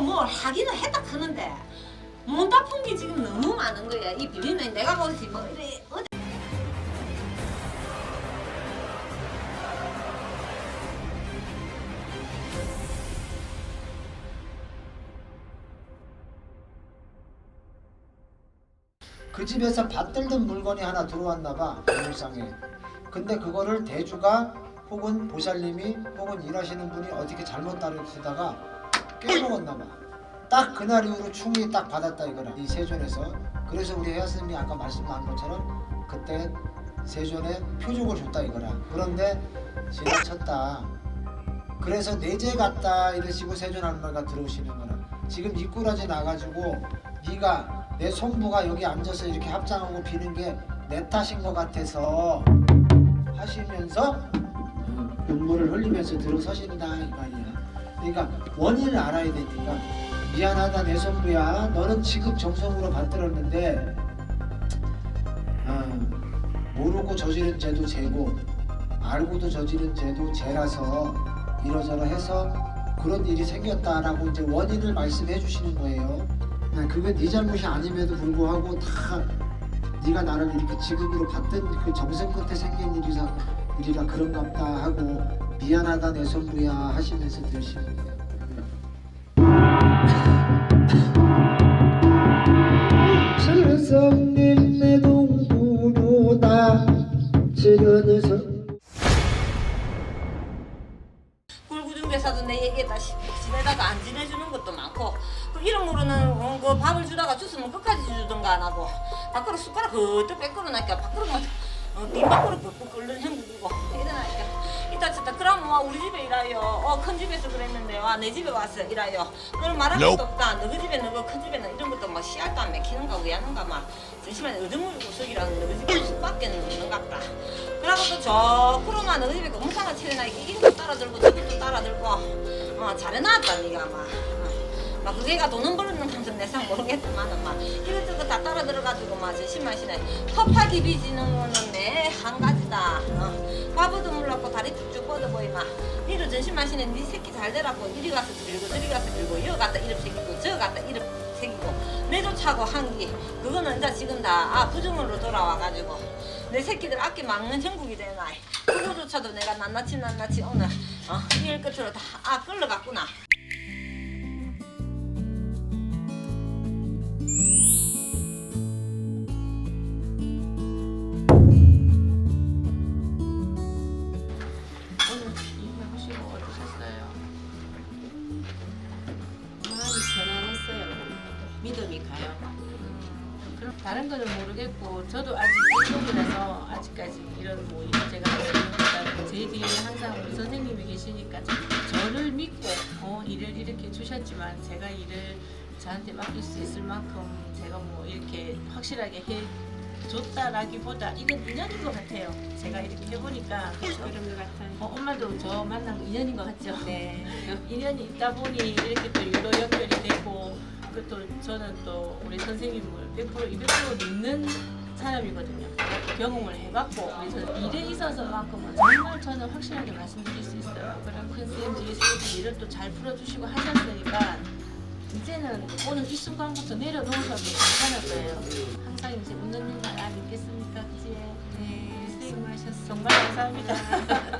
뭘 하기는 했다 하는데 못 닦은 게 지금 너무 많은 거야. 이 비리는 내가 보지 뭐 이래 어디 그 집에서 받들던 물건이 하나 들어왔나 봐 물상에 근데 그거를 대주가 혹은 보살님이 혹은 일하시는 분이 어떻게 잘못 다루시다가 깨먹었나 봐 딱 그날 이후로 충이 딱 받았다 이거라 이 세존에서. 그래서 우리 혜아스님이 아까 말씀한 것처럼 그때 세존에 표적을 줬다 이거라. 그런데 지나쳤다. 그래서 내재 같다 이러시고 세존 할머니가 들어오시는 거라. 지금 이꾸라지 나가지고 네가 내 손부가 여기 앉아서 이렇게 합장하고 비는 게 내 탓인 것 같아서 하시면서 어, 눈물을 흘리면서 들어서신다 이 말이야. 그러니까 원인을 알아야 되니까 미안하다 내 손부야. 너는 지급 정성으로 받들었는데 어, 모르고 저지른 죄도 죄고 알고도 저지른 죄도 죄라서 이러저러 해서 그런 일이 생겼다라고 이제 원인을 말씀해 주시는 거예요. 네, 그게 네 잘못이 아님에도 불구하고 다 네가 나를 이렇게 지극으로 받던 그 정성 끝에 생긴 일이라 일이라 그런갑다 하고 미안하다 내 손부야 하시면서 들으시는 거예요. 칠성님의 동부로다 지르는 꿀구중대사도 내 얘기에다 시- 지내다가 안 지내주는 것도 많고 그 이런 모르는 어, 그 밥을 주다가 주스면 끝까지 주던가 안 하고 밖으로 숟가락 그때 빼끌어 놨니까 밖으로 막 어, 빈 밖으로 끓는 행국이고 이러나니까 이따 저따 그럼 와 우리 집에 일하여. 어큰 집에서 그랬는데 와내 집에 왔어 일하여. 그걸 말할 것도 없다. 너희 집에 너그 큰 집에는 이런 것도 막 씨알도 안 맥히는가 왜 하는가 막 잠시만 어드물 구석이라는 너희 집에 숲밖에는 없는갑다. 그러고 또저 코로나 너희 집에 공상을 치르나 이것도 따라들고 저것도 따라들고. 어 잘해놨다 니가 막 어. 막 그게가 돈은 버는 감정 내상 모르겠지만은 막 이것저것 다 따라 들어가지고 막 진심만 시네 허파 디비지는 거는 내 한 가지다. 어. 과부도 몰랐고 다리 쭉쭉 뻗어 보이마. 니도 전심만시네. 니 새끼 잘 되라고. 이리 가서 들고 저리 가서 들고 이어 갔다 이름 새기고 저 갔다 이름 새기고 내도 차고 한기. 그거는 이제 지금 다 아, 부정으로 돌아와가지고 내 새끼들 아끼 막는 전국이 되나 그거조차도 내가 낱낱이 낱낱이 오늘 어, 일 끝으로 다 아 끌러갔구나 다른 거는 모르겠고 저도 아직 일종이라서 아직까지 이런 뭐 이런 제가 제 뒤에 항상 우리 선생님이 계시니까 저를 믿고 어, 일을 이렇게 주셨지만 제가 일을 저한테 맡길 수 있을 만큼 제가 뭐 이렇게 확실하게 해 줬다라기보다 이건 인연인 것 같아요. 제가 이렇게 해보니까 그런 것 같아요. 어, 엄마도 저 만난 거 인연인 것 같죠? 네. 인연이 있다 보니 이렇게 또 유로 연결이 되고 그또 저는 또 우리 선생님을 100% 200% 믿는 사람이거든요. 경험을 해봤고 그래서 일에 있어서만큼은 정말 저는 확실하게 말씀드릴 수 있어요. 그런 컨셉 예술 일을 또 잘 풀어주시고 하셨으니까 이제는 오늘 이 순간부터 내려놓으셔도 괜찮을 거예요. 항상 이제 웃는 일만 안 있겠습니까? 그지? 네, 선생님 하셨어. 정말 감사합니다.